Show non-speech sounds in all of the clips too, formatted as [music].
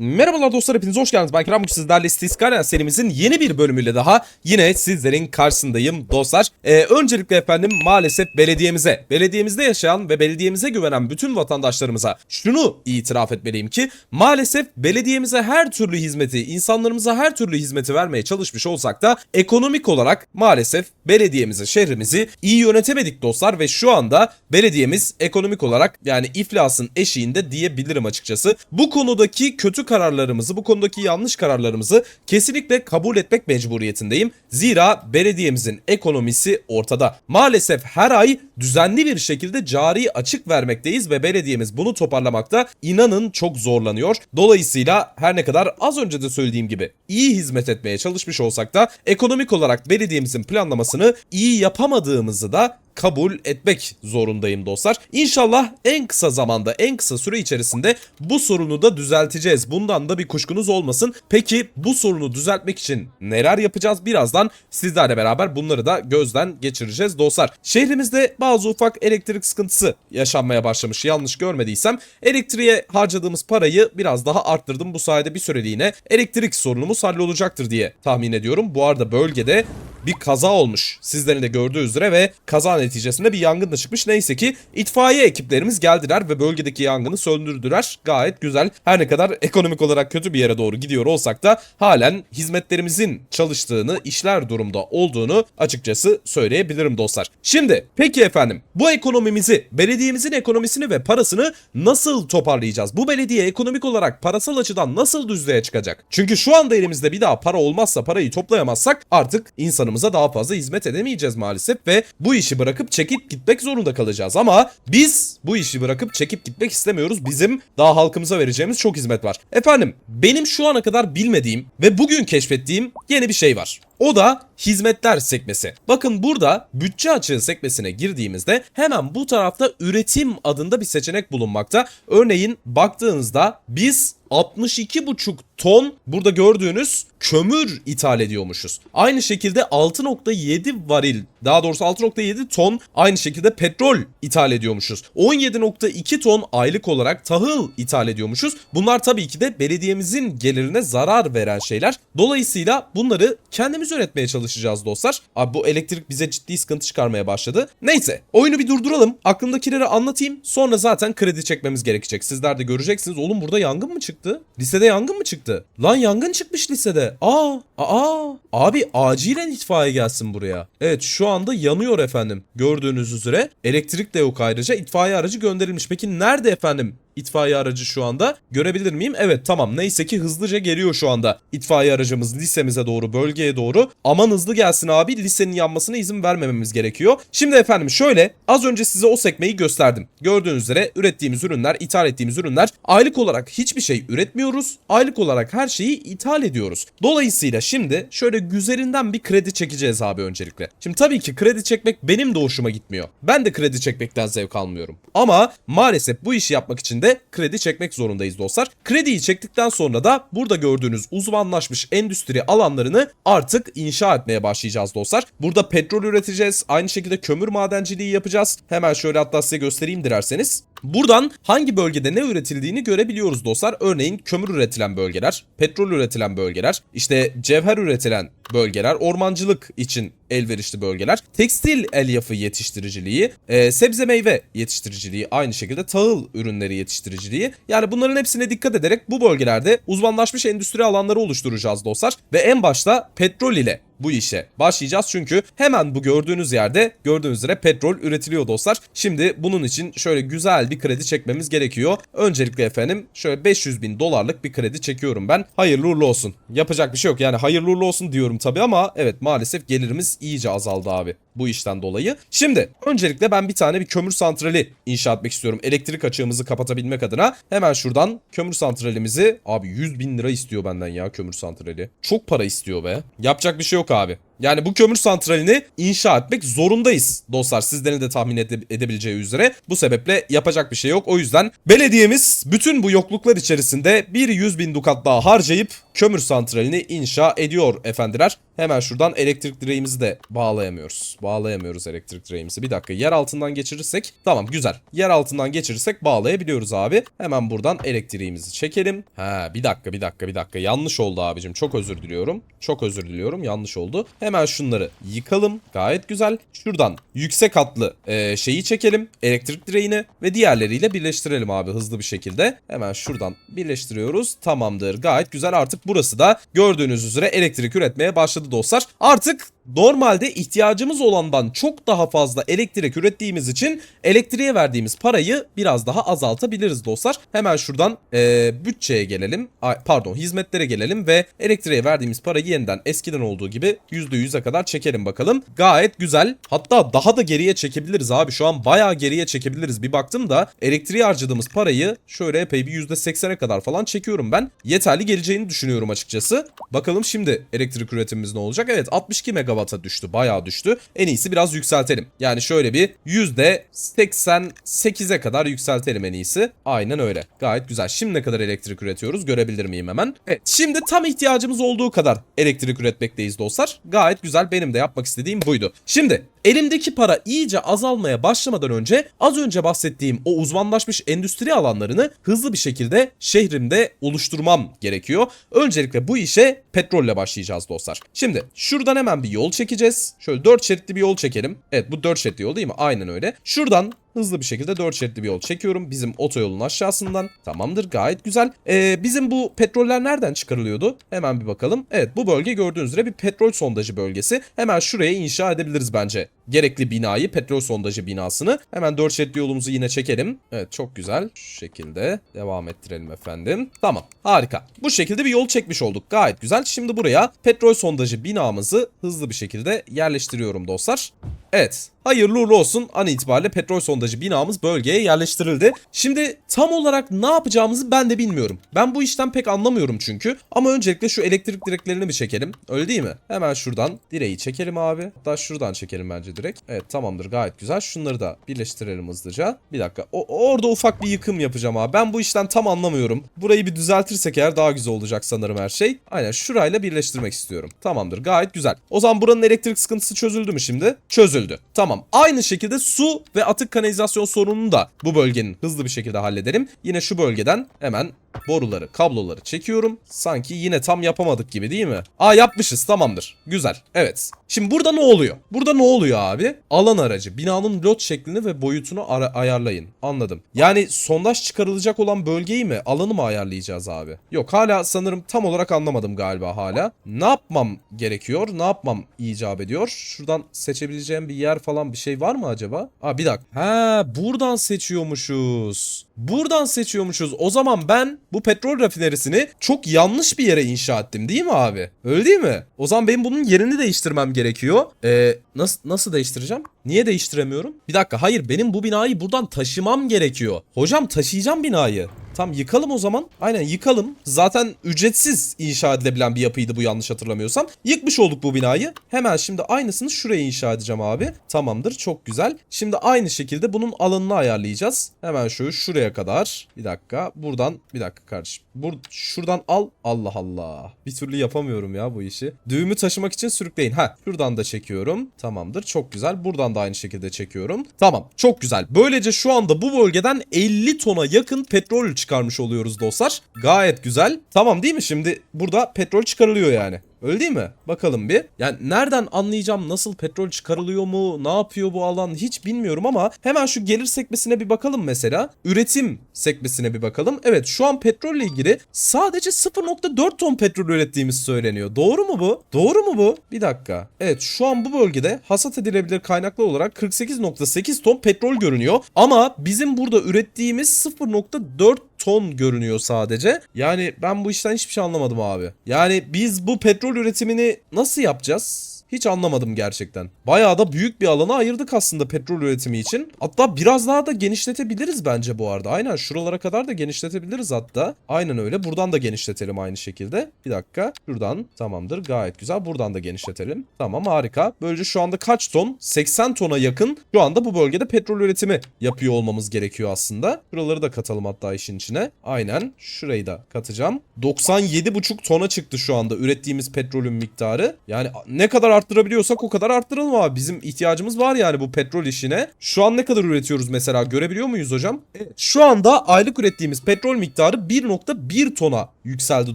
Merhabalar dostlar hepiniz hoş geldiniz. Ben Kerem sizlerle Stiskalen serimizin yeni bir bölümüyle daha yine sizlerin karşısındayım dostlar. Ee, öncelikle efendim maalesef belediyemize, belediyemizde yaşayan ve belediyemize güvenen bütün vatandaşlarımıza şunu itiraf etmeliyim ki maalesef belediyemize her türlü hizmeti, insanlarımıza her türlü hizmeti vermeye çalışmış olsak da ekonomik olarak maalesef belediyemizi, şehrimizi iyi yönetemedik dostlar ve şu anda belediyemiz ekonomik olarak yani iflasın eşiğinde diyebilirim açıkçası. Bu konudaki kötü kararlarımızı, bu konudaki yanlış kararlarımızı kesinlikle kabul etmek mecburiyetindeyim. Zira belediyemizin ekonomisi ortada. Maalesef her ay düzenli bir şekilde cari açık vermekteyiz ve belediyemiz bunu toparlamakta inanın çok zorlanıyor. Dolayısıyla her ne kadar az önce de söylediğim gibi iyi hizmet etmeye çalışmış olsak da ekonomik olarak belediyemizin planlamasını iyi yapamadığımızı da kabul etmek zorundayım dostlar. İnşallah en kısa zamanda, en kısa süre içerisinde bu sorunu da düzelteceğiz. Bundan da bir kuşkunuz olmasın. Peki bu sorunu düzeltmek için neler yapacağız? Birazdan sizlerle beraber bunları da gözden geçireceğiz dostlar. Şehrimizde bazı ufak elektrik sıkıntısı yaşanmaya başlamış. Yanlış görmediysem elektriğe harcadığımız parayı biraz daha arttırdım. Bu sayede bir süreliğine elektrik sorunumuz hallolacaktır diye tahmin ediyorum. Bu arada bölgede bir kaza olmuş. Sizlerin de gördüğü üzere ve kaza neticesinde bir yangın da çıkmış. Neyse ki itfaiye ekiplerimiz geldiler ve bölgedeki yangını söndürdüler. Gayet güzel. Her ne kadar ekonomik olarak kötü bir yere doğru gidiyor olsak da halen hizmetlerimizin çalıştığını, işler durumda olduğunu açıkçası söyleyebilirim dostlar. Şimdi peki efendim bu ekonomimizi, belediyemizin ekonomisini ve parasını nasıl toparlayacağız? Bu belediye ekonomik olarak parasal açıdan nasıl düzlüğe çıkacak? Çünkü şu anda elimizde bir daha para olmazsa, parayı toplayamazsak artık insanımıza daha fazla hizmet edemeyeceğiz maalesef ve bu işi bırakıp çekip gitmek zorunda kalacağız. Ama biz bu işi bırakıp çekip gitmek istemiyoruz. Bizim daha halkımıza vereceğimiz çok hizmet var. Efendim benim şu ana kadar bilmediğim ve bugün keşfettiğim yeni bir şey var. O da hizmetler sekmesi. Bakın burada bütçe açığı sekmesine girdiğimizde hemen bu tarafta üretim adında bir seçenek bulunmakta. Örneğin baktığınızda biz 62,5 ton burada gördüğünüz kömür ithal ediyormuşuz. Aynı şekilde 6.7 varil daha doğrusu 6.7 ton aynı şekilde petrol ithal ediyormuşuz. 17.2 ton aylık olarak tahıl ithal ediyormuşuz. Bunlar tabii ki de belediyemizin gelirine zarar veren şeyler. Dolayısıyla bunları kendimiz üretmeye çalışacağız dostlar. Abi bu elektrik bize ciddi sıkıntı çıkarmaya başladı. Neyse oyunu bir durduralım. Aklımdakileri anlatayım. Sonra zaten kredi çekmemiz gerekecek. Sizler de göreceksiniz. Oğlum burada yangın mı çıktı? Lisede yangın mı çıktı? Lan yangın çıkmış lisede. Aa, aa. Abi acilen itfaiye gelsin buraya. Evet şu anda yanıyor efendim. Gördüğünüz üzere elektrik de yok ayrıca. itfaiye aracı gönderilmiş. Peki nerede efendim itfaiye aracı şu anda. Görebilir miyim? Evet tamam neyse ki hızlıca geliyor şu anda. itfaiye aracımız lisemize doğru bölgeye doğru. Aman hızlı gelsin abi lisenin yanmasına izin vermememiz gerekiyor. Şimdi efendim şöyle az önce size o sekmeyi gösterdim. Gördüğünüz üzere ürettiğimiz ürünler, ithal ettiğimiz ürünler aylık olarak hiçbir şey üretmiyoruz. Aylık olarak her şeyi ithal ediyoruz. Dolayısıyla şimdi şöyle güzelinden bir kredi çekeceğiz abi öncelikle. Şimdi tabii ki kredi çekmek benim de hoşuma gitmiyor. Ben de kredi çekmekten zevk almıyorum. Ama maalesef bu işi yapmak için de kredi çekmek zorundayız dostlar. Krediyi çektikten sonra da burada gördüğünüz uzmanlaşmış endüstri alanlarını artık inşa etmeye başlayacağız dostlar. Burada petrol üreteceğiz. Aynı şekilde kömür madenciliği yapacağız. Hemen şöyle hatta size göstereyim dilerseniz. Buradan hangi bölgede ne üretildiğini görebiliyoruz dostlar. Örneğin kömür üretilen bölgeler, petrol üretilen bölgeler, işte cevher üretilen bölgeler, ormancılık için elverişli bölgeler, tekstil elyafı yetiştiriciliği, e, sebze meyve yetiştiriciliği, aynı şekilde tahıl ürünleri yetiştiriciliği. Yani bunların hepsine dikkat ederek bu bölgelerde uzmanlaşmış endüstri alanları oluşturacağız dostlar. Ve en başta petrol ile bu işe başlayacağız çünkü hemen bu gördüğünüz yerde gördüğünüz üzere petrol üretiliyor dostlar. Şimdi bunun için şöyle güzel bir kredi çekmemiz gerekiyor. Öncelikle efendim şöyle 500 bin dolarlık bir kredi çekiyorum ben. Hayırlı uğurlu olsun. Yapacak bir şey yok yani hayırlı uğurlu olsun diyorum tabii ama evet maalesef gelirimiz iyice azaldı abi bu işten dolayı. Şimdi öncelikle ben bir tane bir kömür santrali inşa etmek istiyorum. Elektrik açığımızı kapatabilmek adına. Hemen şuradan kömür santralimizi abi 100 bin lira istiyor benden ya kömür santrali. Çok para istiyor be. Yapacak bir şey yok abi. Yani bu kömür santralini inşa etmek zorundayız dostlar. Sizlerin de tahmin ede- edebileceği üzere. Bu sebeple yapacak bir şey yok. O yüzden belediyemiz bütün bu yokluklar içerisinde bir 100 bin dukat daha harcayıp kömür santralini inşa ediyor efendiler. Hemen şuradan elektrik direğimizi de bağlayamıyoruz. Bağlayamıyoruz elektrik direğimizi. Bir dakika yer altından geçirirsek tamam güzel. Yer altından geçirirsek bağlayabiliyoruz abi. Hemen buradan elektriğimizi çekelim. Ha bir dakika bir dakika bir dakika yanlış oldu abicim. Çok özür diliyorum. Çok özür diliyorum yanlış oldu. Hemen şunları yıkalım. Gayet güzel. Şuradan yüksek hatlı e, şeyi çekelim. Elektrik direğini ve diğerleriyle birleştirelim abi hızlı bir şekilde. Hemen şuradan birleştiriyoruz. Tamamdır. Gayet güzel. Artık burası da gördüğünüz üzere elektrik üretmeye başladı dostlar. Artık normalde ihtiyacımız olandan çok daha fazla elektrik ürettiğimiz için elektriğe verdiğimiz parayı biraz daha azaltabiliriz dostlar. Hemen şuradan e, bütçeye gelelim. Ay, pardon hizmetlere gelelim ve elektriğe verdiğimiz parayı yeniden eskiden olduğu gibi %100'e kadar çekelim bakalım. Gayet güzel. Hatta daha da geriye çekebiliriz abi. Şu an bayağı geriye çekebiliriz. Bir baktım da elektriğe harcadığımız parayı şöyle epey bir %80'e kadar falan çekiyorum ben. Yeterli geleceğini düşünüyorum açıkçası. Bakalım şimdi elektrik üretimimiz ne olacak? Evet 62 megawata düştü. Bayağı düştü. En iyisi biraz yükseltelim. Yani şöyle bir %88'e kadar yükseltelim en iyisi. Aynen öyle. Gayet güzel. Şimdi ne kadar elektrik üretiyoruz görebilir miyim hemen? Evet. Şimdi tam ihtiyacımız olduğu kadar elektrik üretmekteyiz dostlar. Gayet güzel. Benim de yapmak istediğim buydu. Şimdi elimdeki para iyice azalmaya başlamadan önce az önce bahsettiğim o uzmanlaşmış endüstri alanlarını hızlı bir şekilde şehrimde oluşturmam gerekiyor. Öncelikle bu işe petrolle başlayacağız dostlar. Şimdi şuradan hemen bir yol çekeceğiz. Şöyle 4 şeritli bir yol çekelim. Evet bu 4 şeritli yol değil mi? Aynen öyle. Şuradan hızlı bir şekilde 4 şeritli bir yol çekiyorum. Bizim otoyolun aşağısından. Tamamdır gayet güzel. Ee, bizim bu petroller nereden çıkarılıyordu? Hemen bir bakalım. Evet bu bölge gördüğünüz üzere bir petrol sondajı bölgesi. Hemen şuraya inşa edebiliriz bence. Gerekli binayı, petrol sondajı binasını. Hemen 4 şeritli yolumuzu yine çekelim. Evet çok güzel. Şu şekilde devam ettirelim efendim. Tamam harika. Bu şekilde bir yol çekmiş olduk. Gayet güzel. Şimdi buraya petrol sondajı binamızı hızlı bir şekilde yerleştiriyorum dostlar. Evet. Hayırlı uğurlu olsun. An itibariyle petrol sondajı binamız bölgeye yerleştirildi. Şimdi tam olarak ne yapacağımızı ben de bilmiyorum. Ben bu işten pek anlamıyorum çünkü. Ama öncelikle şu elektrik direklerini bir çekelim. Öyle değil mi? Hemen şuradan direği çekelim abi. Hatta şuradan çekelim bence direkt. Evet tamamdır gayet güzel. Şunları da birleştirelim hızlıca. Bir dakika. O, orada ufak bir yıkım yapacağım abi. Ben bu işten tam anlamıyorum. Burayı bir düzeltirsek eğer daha güzel olacak sanırım her şey. Aynen şurayla birleştirmek istiyorum. Tamamdır gayet güzel. O zaman buranın elektrik sıkıntısı çözüldü mü şimdi? Çözüldü. Tamam. Aynı şekilde su ve atık kanalizasyon sorununu da bu bölgenin hızlı bir şekilde halledelim. Yine şu bölgeden hemen boruları, kabloları çekiyorum. Sanki yine tam yapamadık gibi değil mi? Aa yapmışız tamamdır. Güzel. Evet. Şimdi burada ne oluyor? Burada ne oluyor abi? Alan aracı. Binanın lot şeklini ve boyutunu ara- ayarlayın. Anladım. Yani sondaj çıkarılacak olan bölgeyi mi? Alanı mı ayarlayacağız abi? Yok hala sanırım tam olarak anlamadım galiba hala. Ne yapmam gerekiyor? Ne yapmam icap ediyor? Şuradan seçebileceğim bir yer falan bir şey var mı acaba? Aa bir dakika. Ha buradan seçiyormuşuz. Buradan seçiyormuşuz. O zaman ben bu petrol rafinerisini çok yanlış bir yere inşa ettim değil mi abi? Öyle değil mi? O zaman benim bunun yerini değiştirmem gerekiyor. Ee, nasıl nasıl değiştireceğim? Niye değiştiremiyorum? Bir dakika hayır benim bu binayı buradan taşımam gerekiyor. Hocam taşıyacağım binayı. Tam yıkalım o zaman. Aynen yıkalım. Zaten ücretsiz inşa edilebilen bir yapıydı bu yanlış hatırlamıyorsam. Yıkmış olduk bu binayı. Hemen şimdi aynısını şuraya inşa edeceğim abi. Tamamdır çok güzel. Şimdi aynı şekilde bunun alanını ayarlayacağız. Hemen şu şuraya kadar. Bir dakika. Buradan bir dakika kardeşim. Bur şuradan al. Allah Allah. Bir türlü yapamıyorum ya bu işi. Düğümü taşımak için sürükleyin. Ha şuradan da çekiyorum. Tamamdır çok güzel. Buradan da aynı şekilde çekiyorum. Tamam çok güzel. Böylece şu anda bu bölgeden 50 tona yakın petrol çıkarmış oluyoruz dostlar. Gayet güzel. Tamam değil mi? Şimdi burada petrol çıkarılıyor yani. Öyle değil mi? Bakalım bir. Yani nereden anlayacağım nasıl petrol çıkarılıyor mu? Ne yapıyor bu alan? Hiç bilmiyorum ama hemen şu gelir sekmesine bir bakalım mesela. Üretim sekmesine bir bakalım. Evet şu an petrolle ilgili sadece 0.4 ton petrol ürettiğimiz söyleniyor. Doğru mu bu? Doğru mu bu? Bir dakika. Evet şu an bu bölgede hasat edilebilir kaynaklı olarak 48.8 ton petrol görünüyor. Ama bizim burada ürettiğimiz 0.4 ton görünüyor sadece. Yani ben bu işten hiçbir şey anlamadım abi. Yani biz bu petrol üretimini nasıl yapacağız? Hiç anlamadım gerçekten. Bayağı da büyük bir alana ayırdık aslında petrol üretimi için. Hatta biraz daha da genişletebiliriz bence bu arada. Aynen şuralara kadar da genişletebiliriz hatta. Aynen öyle. Buradan da genişletelim aynı şekilde. Bir dakika. Şuradan tamamdır. Gayet güzel. Buradan da genişletelim. Tamam harika. Böylece şu anda kaç ton? 80 tona yakın şu anda bu bölgede petrol üretimi yapıyor olmamız gerekiyor aslında. Şuraları da katalım hatta işin içine. Aynen. Şurayı da katacağım. 97,5 tona çıktı şu anda ürettiğimiz petrolün miktarı. Yani ne kadar arttırabiliyorsak o kadar arttıralım abi. Bizim ihtiyacımız var yani bu petrol işine. Şu an ne kadar üretiyoruz mesela görebiliyor muyuz hocam? Evet. Şu anda aylık ürettiğimiz petrol miktarı 1.1 tona yükseldi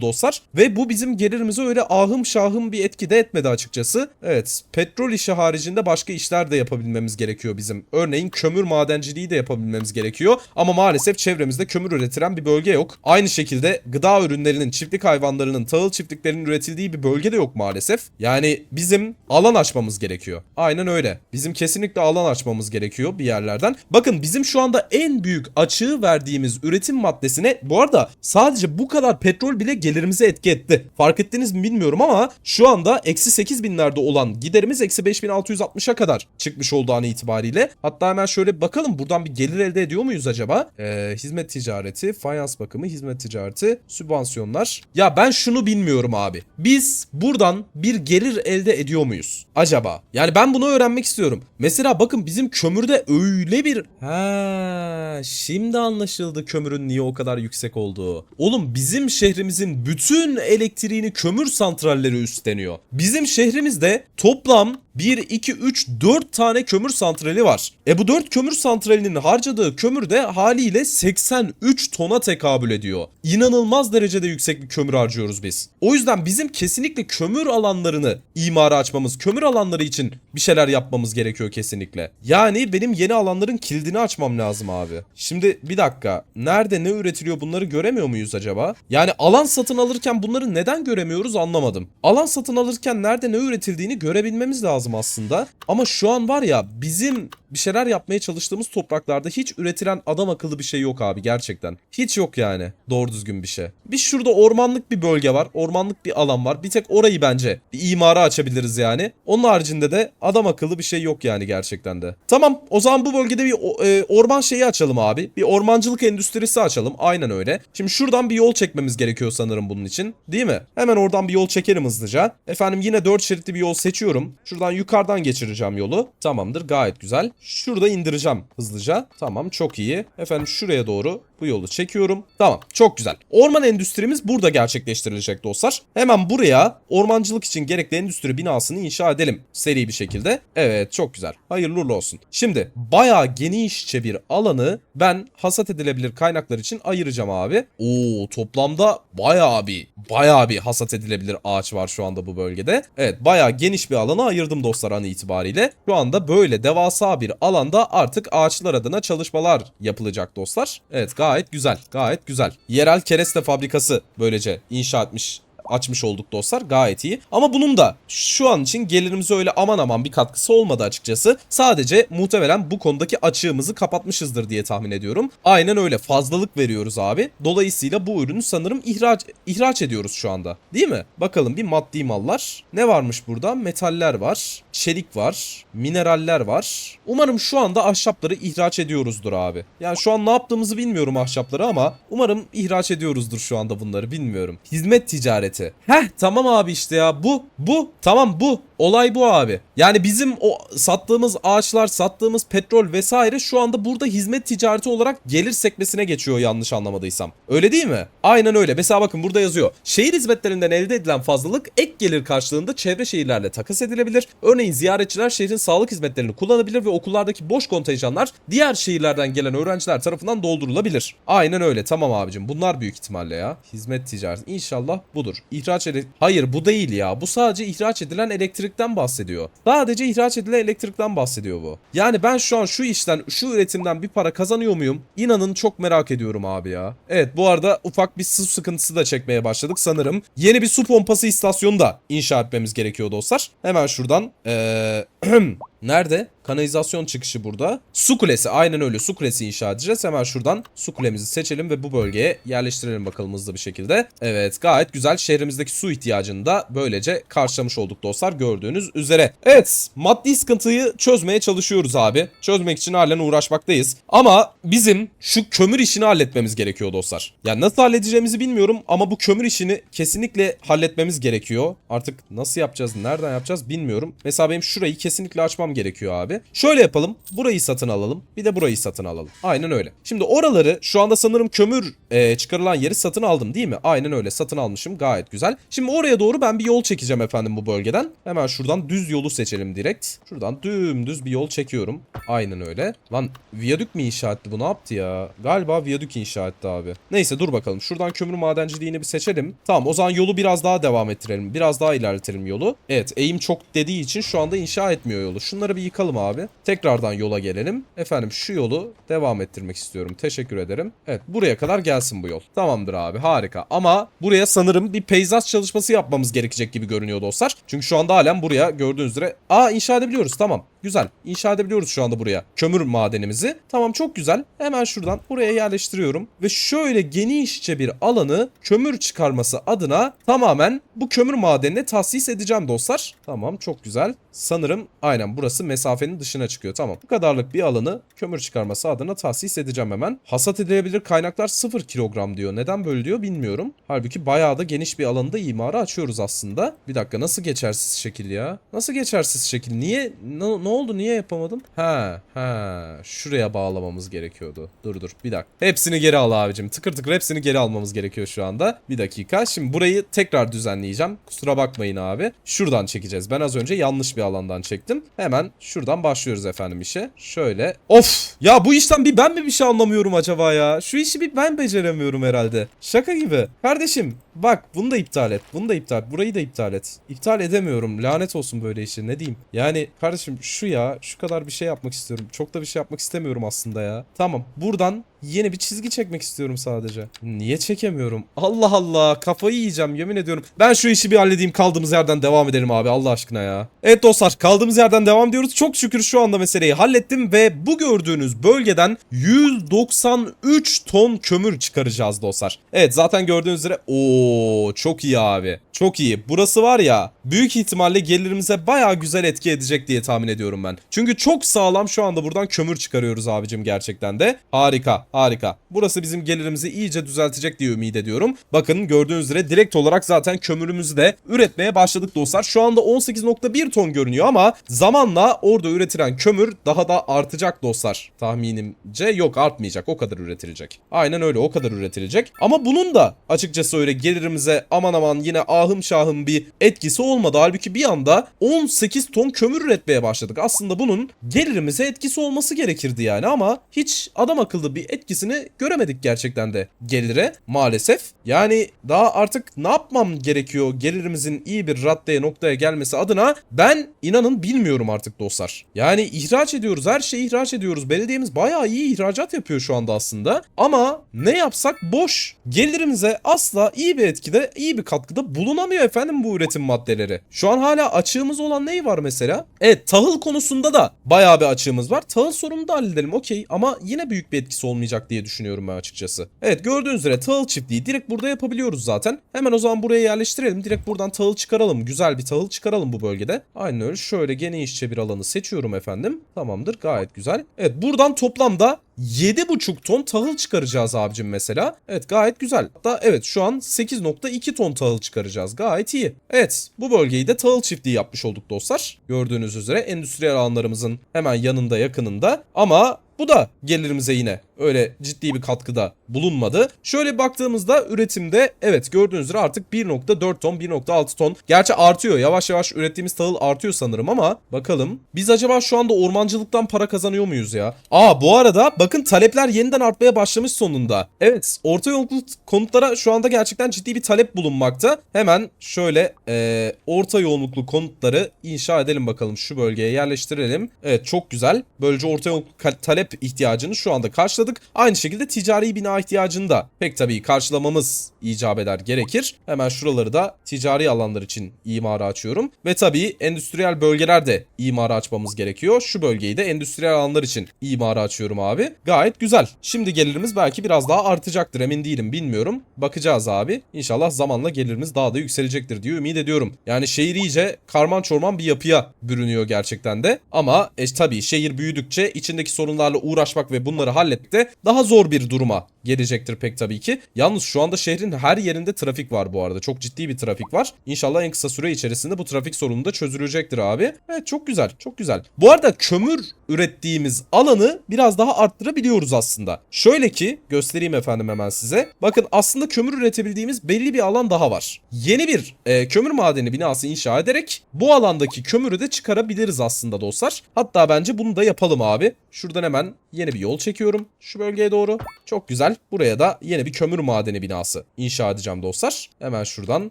dostlar. Ve bu bizim gelirimize öyle ahım şahım bir etki de etmedi açıkçası. Evet petrol işi haricinde başka işler de yapabilmemiz gerekiyor bizim. Örneğin kömür madenciliği de yapabilmemiz gerekiyor. Ama maalesef çevremizde kömür üretilen bir bölge yok. Aynı şekilde gıda ürünlerinin, çiftlik hayvanlarının, tahıl çiftliklerinin üretildiği bir bölge de yok maalesef. Yani bizim alan açmamız gerekiyor. Aynen öyle. Bizim kesinlikle alan açmamız gerekiyor bir yerlerden. Bakın bizim şu anda en büyük açığı verdiğimiz üretim maddesine bu arada sadece bu kadar petrol bile gelirimize etki etti. Fark ettiniz mi bilmiyorum ama şu anda eksi 8 binlerde olan giderimiz eksi 5660'a kadar çıkmış oldu an itibariyle. Hatta hemen şöyle bakalım buradan bir gelir elde ediyor muyuz acaba? Ee, hizmet ticareti, fayans bakımı, hizmet ticareti, sübvansiyonlar. Ya ben şunu bilmiyorum abi. Biz buradan bir gelir elde ediyor muyuz? Acaba? Yani ben bunu öğrenmek istiyorum. Mesela bakın bizim kömürde öyle bir... Ha, şimdi anlaşıldı kömürün niye o kadar yüksek olduğu. Oğlum bizim şehrimizin bütün elektriğini kömür santralleri üstleniyor. Bizim şehrimizde toplam 1, 2, 3, 4 tane kömür santrali var. E bu 4 kömür santralinin harcadığı kömür de haliyle 83 tona tekabül ediyor. İnanılmaz derecede yüksek bir kömür harcıyoruz biz. O yüzden bizim kesinlikle kömür alanlarını imara açmamız, kömür alanları için bir şeyler yapmamız gerekiyor kesinlikle. Yani benim yeni alanların kilidini açmam lazım abi. Şimdi bir dakika. Nerede ne üretiliyor bunları göremiyor muyuz acaba? Yani alan satın alırken bunları neden göremiyoruz anlamadım. Alan satın alırken nerede ne üretildiğini görebilmemiz lazım aslında. Ama şu an var ya bizim bir şeyler yapmaya çalıştığımız topraklarda hiç üretilen adam akıllı bir şey yok abi gerçekten. Hiç yok yani doğru düzgün bir şey. Bir şurada ormanlık bir bölge var. Ormanlık bir alan var. Bir tek orayı bence bir imara açabiliriz yani. Onun haricinde de adam akıllı bir şey yok yani gerçekten de. Tamam o zaman bu bölgede bir e, orman şeyi açalım abi. Bir ormancılık endüstrisi açalım. Aynen öyle. Şimdi şuradan bir yol çekmemiz gerekiyor sanırım bunun için. Değil mi? Hemen oradan bir yol çekelim hızlıca. Efendim yine 4 şeritli bir yol seçiyorum. Şuradan yukarıdan geçireceğim yolu. Tamamdır gayet güzel. Şurada indireceğim hızlıca. Tamam çok iyi. Efendim şuraya doğru bu yolu çekiyorum. Tamam çok güzel. Orman endüstrimiz burada gerçekleştirilecek dostlar. Hemen buraya ormancılık için gerekli endüstri binasını inşa edelim. Seri bir şekilde. Evet çok güzel. Hayırlı olsun. Şimdi bayağı genişçe bir alanı ben hasat edilebilir kaynaklar için ayıracağım abi. Oo toplamda bayağı bir bayağı bir hasat edilebilir ağaç var şu anda bu bölgede. Evet bayağı geniş bir alanı ayırdım dostlar an itibariyle. Şu anda böyle devasa bir alanda artık ağaçlar adına çalışmalar yapılacak dostlar. Evet gayet güzel gayet güzel. Yerel kereste fabrikası böylece inşa etmiş açmış olduk dostlar. Gayet iyi. Ama bunun da şu an için gelirimize öyle aman aman bir katkısı olmadı açıkçası. Sadece muhtemelen bu konudaki açığımızı kapatmışızdır diye tahmin ediyorum. Aynen öyle fazlalık veriyoruz abi. Dolayısıyla bu ürünü sanırım ihraç ihraç ediyoruz şu anda. Değil mi? Bakalım bir maddi mallar. Ne varmış burada? Metaller var. Çelik var. Mineraller var. Umarım şu anda ahşapları ihraç ediyoruzdur abi. Yani şu an ne yaptığımızı bilmiyorum ahşapları ama umarım ihraç ediyoruzdur şu anda bunları bilmiyorum. Hizmet ticareti. Heh tamam abi işte ya. Bu bu tamam bu olay bu abi. Yani bizim o sattığımız ağaçlar sattığımız petrol vesaire şu anda burada hizmet ticareti olarak gelir sekmesine geçiyor yanlış anlamadıysam. Öyle değil mi? Aynen öyle. Mesela bakın burada yazıyor. Şehir hizmetlerinden elde edilen fazlalık ek gelir karşılığında çevre şehirlerle takas edilebilir. Örneğin ziyaretçiler şehrin sağlık hizmetlerini kullanabilir ve okullardaki boş kontenjanlar diğer şehirlerden gelen öğrenciler tarafından doldurulabilir. Aynen öyle. Tamam abicim. Bunlar büyük ihtimalle ya. Hizmet ticareti. İnşallah budur. İhraç ele... Hayır bu değil ya. Bu sadece ihraç edilen elektrikten bahsediyor. Sadece ihraç edilen elektrikten bahsediyor bu. Yani ben şu an şu işten, şu üretimden bir para kazanıyor muyum? İnanın çok merak ediyorum abi ya. Evet bu arada ufak bir su sıkıntısı da çekmeye başladık sanırım. Yeni bir su pompası istasyonu da inşa etmemiz gerekiyor dostlar. Hemen şuradan ee, [clears throat] Nerede? Kanalizasyon çıkışı burada. Su kulesi. Aynen öyle. Su kulesi inşa edeceğiz. Hemen şuradan su kulemizi seçelim ve bu bölgeye yerleştirelim bakalım hızlı bir şekilde. Evet gayet güzel. Şehrimizdeki su ihtiyacını da böylece karşılamış olduk dostlar gördüğünüz üzere. Evet maddi sıkıntıyı çözmeye çalışıyoruz abi. Çözmek için halen uğraşmaktayız. Ama bizim şu kömür işini halletmemiz gerekiyor dostlar. Yani nasıl halledeceğimizi bilmiyorum ama bu kömür işini kesinlikle halletmemiz gerekiyor. Artık nasıl yapacağız, nereden yapacağız bilmiyorum. Mesela benim şurayı kesinlikle açmam gerekiyor abi. Şöyle yapalım. Burayı satın alalım. Bir de burayı satın alalım. Aynen öyle. Şimdi oraları şu anda sanırım kömür e, çıkarılan yeri satın aldım değil mi? Aynen öyle satın almışım. Gayet güzel. Şimdi oraya doğru ben bir yol çekeceğim efendim bu bölgeden. Hemen şuradan düz yolu seçelim direkt. Şuradan dümdüz bir yol çekiyorum. Aynen öyle. Lan viyadük mü inşa etti bu ne yaptı ya? Galiba viyadük inşa etti abi. Neyse dur bakalım. Şuradan kömür madenciliğini bir seçelim. Tamam o zaman yolu biraz daha devam ettirelim. Biraz daha ilerletelim yolu. Evet eğim çok dediği için şu anda inşa etmiyor yolu. Şunları bir yıkalım abi. Tekrardan yola gelelim. Efendim şu yolu devam ettirmek istiyorum. Teşekkür ederim. Evet buraya kadar gelsin bu yol. Tamamdır abi harika. Ama buraya sanırım bir peyzaj çalışması yapmamız gerekecek gibi görünüyor dostlar. Çünkü şu anda halen buraya gördüğünüz üzere. Aa inşa edebiliyoruz tamam. Güzel. İnşa edebiliyoruz şu anda buraya. Kömür madenimizi. Tamam çok güzel. Hemen şuradan buraya yerleştiriyorum. Ve şöyle genişçe bir alanı kömür çıkarması adına tamamen bu kömür madenine tahsis edeceğim dostlar. Tamam çok güzel. Sanırım aynen burası mesafenin dışına çıkıyor. Tamam. Bu kadarlık bir alanı kömür çıkarması adına tahsis edeceğim hemen. Hasat edilebilir kaynaklar 0 kilogram diyor. Neden böyle diyor bilmiyorum. Halbuki bayağı da geniş bir alanda imara açıyoruz aslında. Bir dakika nasıl geçersiz şekil ya? Nasıl geçersiz şekil? Niye? Ne, ne oldu? Niye yapamadım? Ha ha. Şuraya bağlamamız gerekiyordu. Dur dur bir dakika. Hepsini geri al abicim. Tıkır tıkır hepsini geri almamız gerekiyor şu anda. Bir dakika. Şimdi burayı tekrar düzenleyeceğim. Kusura bakmayın abi. Şuradan çekeceğiz. Ben az önce yanlış bir alandan çektim. Hemen şuradan başlıyoruz efendim işe. Şöyle. Of! Ya bu işten bir ben mi bir şey anlamıyorum acaba ya? Şu işi bir ben beceremiyorum herhalde. Şaka gibi. Kardeşim bak bunu da iptal et. Bunu da iptal. Burayı da iptal et. İptal edemiyorum. Lanet olsun böyle işi. Ne diyeyim? Yani kardeşim şu ya şu kadar bir şey yapmak istiyorum. Çok da bir şey yapmak istemiyorum aslında ya. Tamam. Buradan yeni bir çizgi çekmek istiyorum sadece. Niye çekemiyorum? Allah Allah kafayı yiyeceğim yemin ediyorum. Ben şu işi bir halledeyim kaldığımız yerden devam edelim abi Allah aşkına ya. Evet dostlar kaldığımız yerden devam ediyoruz. Çok şükür şu anda meseleyi hallettim ve bu gördüğünüz bölgeden 193 ton kömür çıkaracağız dostlar. Evet zaten gördüğünüz üzere ooo çok iyi abi. Çok iyi. Burası var ya büyük ihtimalle gelirimize baya güzel etki edecek diye tahmin ediyorum ben. Çünkü çok sağlam şu anda buradan kömür çıkarıyoruz abicim gerçekten de. Harika harika. Burası bizim gelirimizi iyice düzeltecek diye ümit ediyorum. Bakın gördüğünüz üzere direkt olarak zaten kömürümüzü de üretmeye başladık dostlar. Şu anda 18.1 ton görünüyor ama zamanla orada üretilen kömür daha da artacak dostlar. Tahminimce yok artmayacak o kadar üretilecek. Aynen öyle o kadar üretilecek. Ama bunun da açıkçası öyle gelirimize aman aman yine ahım şahım bir etkisi olmadı. Halbuki bir anda 18 ton kömür üretmeye başladık. Aslında bunun gelirimize etkisi olması gerekirdi yani ama hiç adam akıllı bir etkisini göremedik gerçekten de gelire maalesef. Yani daha artık ne yapmam gerekiyor gelirimizin iyi bir raddeye noktaya gelmesi adına ben inanın bilmiyorum artık dostlar. Yani ihraç ediyoruz her şeyi ihraç ediyoruz. Belediyemiz bayağı iyi ihracat yapıyor şu anda aslında. Ama ne yapsak boş. Gelirimize asla iyi bir etkide iyi bir katkıda bulunamıyor efendim bu üretim maddeleri. Şu an hala açığımız olan neyi var mesela? Evet tahıl konusunda da bayağı bir açığımız var. Tahıl sorununu da halledelim okey ama yine büyük bir etkisi olmayacak diye düşünüyorum ben açıkçası. Evet gördüğünüz üzere tahıl çiftliği direkt burada yapabiliyoruz zaten. Hemen o zaman buraya yerleştirelim. Direkt buradan tahıl çıkaralım. Güzel bir tahıl çıkaralım bu bölgede. Aynen öyle. Şöyle genişçe bir alanı seçiyorum efendim. Tamamdır gayet güzel. Evet buradan toplamda 7,5 ton tahıl çıkaracağız abicim mesela. Evet gayet güzel. Hatta evet şu an 8.2 ton tahıl çıkaracağız. Gayet iyi. Evet bu bölgeyi de tahıl çiftliği yapmış olduk dostlar. Gördüğünüz üzere endüstriyel alanlarımızın hemen yanında yakınında. Ama bu da gelirimize yine öyle ciddi bir katkıda bulunmadı. Şöyle baktığımızda üretimde evet gördüğünüz üzere artık 1.4 ton 1.6 ton. Gerçi artıyor yavaş yavaş ürettiğimiz tahıl artıyor sanırım ama bakalım. Biz acaba şu anda ormancılıktan para kazanıyor muyuz ya? Aa bu arada bakın talepler yeniden artmaya başlamış sonunda. Evet orta yolculuk konutlara şu anda gerçekten ciddi bir talep bulunmakta. Hemen şöyle e, orta yoğunluklu konutları inşa edelim bakalım şu bölgeye yerleştirelim. Evet çok güzel. Böylece orta yoğunluk talep ihtiyacını şu anda karşıladık. Aynı şekilde ticari bina ihtiyacını da pek tabii karşılamamız icap eder gerekir. Hemen şuraları da ticari alanlar için imara açıyorum. Ve tabii endüstriyel bölgeler de imara açmamız gerekiyor. Şu bölgeyi de endüstriyel alanlar için imara açıyorum abi. Gayet güzel. Şimdi gelirimiz belki biraz daha artacaktır emin değilim bilmiyorum. Bakacağız abi. İnşallah zamanla gelirimiz daha da yükselecektir diye ümit ediyorum. Yani şehir iyice karman çorman bir yapıya bürünüyor gerçekten de. Ama e, tabii şehir büyüdükçe içindeki sorunlarla uğraşmak ve bunları halletmek de daha zor bir duruma gelecektir pek tabii ki. Yalnız şu anda şehrin her yerinde trafik var bu arada. Çok ciddi bir trafik var. İnşallah en kısa süre içerisinde bu trafik sorunu da çözülecektir abi. Evet çok güzel. Çok güzel. Bu arada kömür ürettiğimiz alanı biraz daha arttırabiliyoruz aslında. Şöyle ki göstereyim efendim hemen size. Bakın aslında kömür üretebildiğimiz belli bir alan daha var. Yeni bir e, kömür madeni binası inşa ederek bu alandaki kömürü de çıkarabiliriz aslında dostlar. Hatta bence bunu da yapalım abi. Şuradan hemen yeni bir yol çekiyorum şu bölgeye doğru. Çok güzel. Buraya da yeni bir kömür madeni binası inşa edeceğim dostlar. Hemen şuradan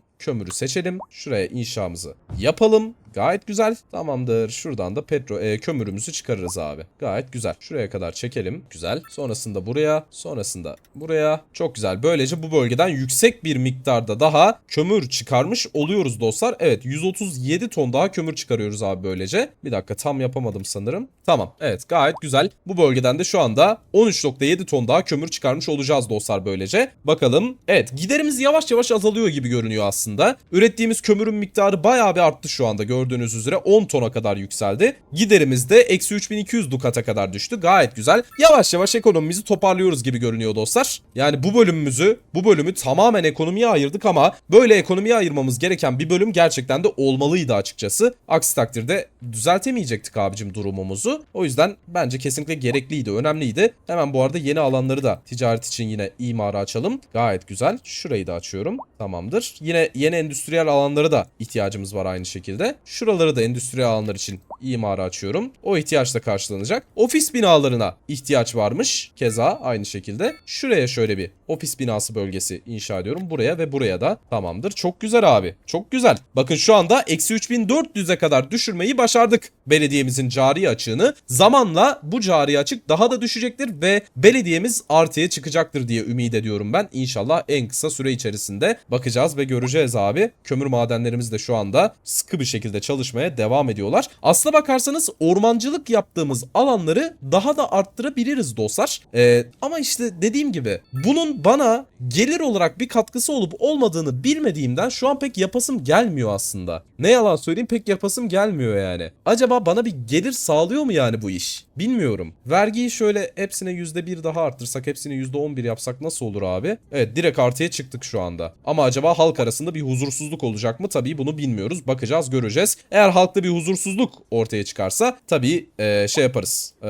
kömürü seçelim. Şuraya inşamızı yapalım. Gayet güzel. Tamamdır. Şuradan da petro e, kömürümüzü çıkarırız abi. Gayet güzel. Şuraya kadar çekelim. Güzel. Sonrasında buraya, sonrasında buraya. Çok güzel. Böylece bu bölgeden yüksek bir miktarda daha kömür çıkarmış oluyoruz dostlar. Evet, 137 ton daha kömür çıkarıyoruz abi böylece. Bir dakika tam yapamadım sanırım. Tamam. Evet, gayet güzel. Bu bölgeden de şu anda 13.7 ton daha kömür çıkarmış olacağız dostlar böylece. Bakalım. Evet, giderimiz yavaş yavaş azalıyor gibi görünüyor aslında. Ürettiğimiz kömürün miktarı bayağı bir arttı şu anda gördüğünüz üzere 10 tona kadar yükseldi. Giderimiz de eksi 3200 dukata kadar düştü. Gayet güzel. Yavaş yavaş ekonomimizi toparlıyoruz gibi görünüyor dostlar. Yani bu bölümümüzü, bu bölümü tamamen ekonomiye ayırdık ama böyle ekonomiye ayırmamız gereken bir bölüm gerçekten de olmalıydı açıkçası. Aksi takdirde düzeltemeyecektik abicim durumumuzu. O yüzden bence kesinlikle gerekliydi, önemliydi. Hemen bu arada yeni alanları da ticaret için yine imara açalım. Gayet güzel. Şurayı da açıyorum. Tamamdır. Yine yeni endüstriyel alanlara da ihtiyacımız var aynı şekilde. Şuraları da endüstriyel alanlar için imara açıyorum. O ihtiyaç da karşılanacak. Ofis binalarına ihtiyaç varmış. Keza aynı şekilde. Şuraya şöyle bir ofis binası bölgesi inşa ediyorum. Buraya ve buraya da tamamdır. Çok güzel abi. Çok güzel. Bakın şu anda eksi 3400'e kadar düşürmeyi başardık. Belediyemizin cari açığını. Zamanla bu cari açık daha da düşecektir ve belediyemiz artıya çıkacaktır diye ümit ediyorum ben. İnşallah en kısa süre içerisinde bakacağız ve göreceğiz abi. Kömür madenlerimiz de şu anda sıkı bir şekilde çalışmaya devam ediyorlar. Aslına bakarsanız ormancılık yaptığımız alanları daha da arttırabiliriz dostlar. Ee, ama işte dediğim gibi bunun bana gelir olarak bir katkısı olup olmadığını bilmediğimden şu an pek yapasım gelmiyor aslında. Ne yalan söyleyeyim pek yapasım gelmiyor yani. Acaba bana bir gelir sağlıyor mu yani bu iş? Bilmiyorum. Vergiyi şöyle hepsine %1 daha arttırsak, hepsini %11 yapsak nasıl olur abi? Evet direkt artıya çıktık şu anda. Ama acaba halk arasında bir huzursuzluk olacak mı? Tabii bunu bilmiyoruz. Bakacağız, göreceğiz. Eğer halkta bir huzursuzluk ortaya çıkarsa tabii e, şey yaparız. E,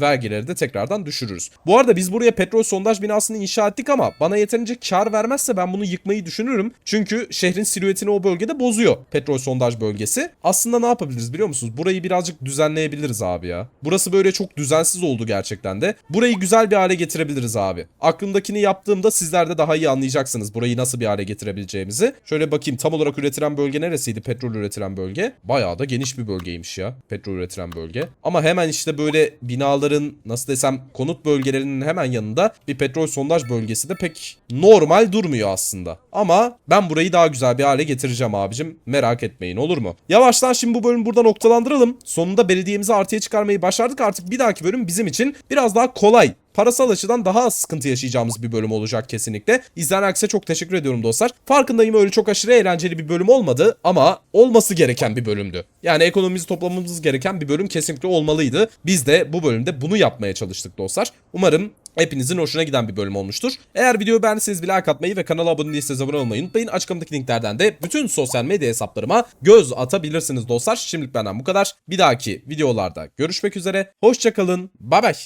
vergileri de tekrardan düşürürüz. Bu arada biz buraya petrol sondaj binasını inşa ettik ama bana yeterince kar vermezse ben bunu yıkmayı düşünürüm. Çünkü şehrin silüetini o bölgede bozuyor. Petrol sondaj bölgesi. Aslında ne yapabiliriz biliyor musunuz? Burayı birazcık düzenleyebiliriz abi ya. Burası böyle çok düzensiz oldu gerçekten de. Burayı güzel bir hale getirebiliriz abi. Aklımdakini yaptığımda sizler de daha iyi anlayacaksınız burayı nasıl bir hale getirebileceğimizi. Şöyle bakayım tam olarak üretilen bölge neresiydi? Petrol üretilen bölge. Bayağı da geniş bir bölgeymiş ya. Petrol üretilen bölge. Ama hemen işte böyle binaların nasıl desem konut bölgelerinin hemen yanında bir petrol sondaj bölgesi de pek normal durmuyor aslında. Ama ben burayı daha güzel bir hale getireceğim abicim. Merak etmeyin olur mu? Yavaştan şimdi bu bölümü burada noktalandıralım. Sonunda belediyemizi artıya çıkarmayı başardık. Artık bir dahaki bölüm bizim için biraz daha kolay parasal açıdan daha az sıkıntı yaşayacağımız bir bölüm olacak kesinlikle. İzleyen herkese çok teşekkür ediyorum dostlar. Farkındayım öyle çok aşırı eğlenceli bir bölüm olmadı ama olması gereken bir bölümdü. Yani ekonomimizi toplamamız gereken bir bölüm kesinlikle olmalıydı. Biz de bu bölümde bunu yapmaya çalıştık dostlar. Umarım Hepinizin hoşuna giden bir bölüm olmuştur. Eğer videoyu beğendiyseniz bir like atmayı ve kanala abone değilseniz abone olmayı unutmayın. Açıklamadaki linklerden de bütün sosyal medya hesaplarıma göz atabilirsiniz dostlar. Şimdilik benden bu kadar. Bir dahaki videolarda görüşmek üzere. Hoşçakalın. Bay bay.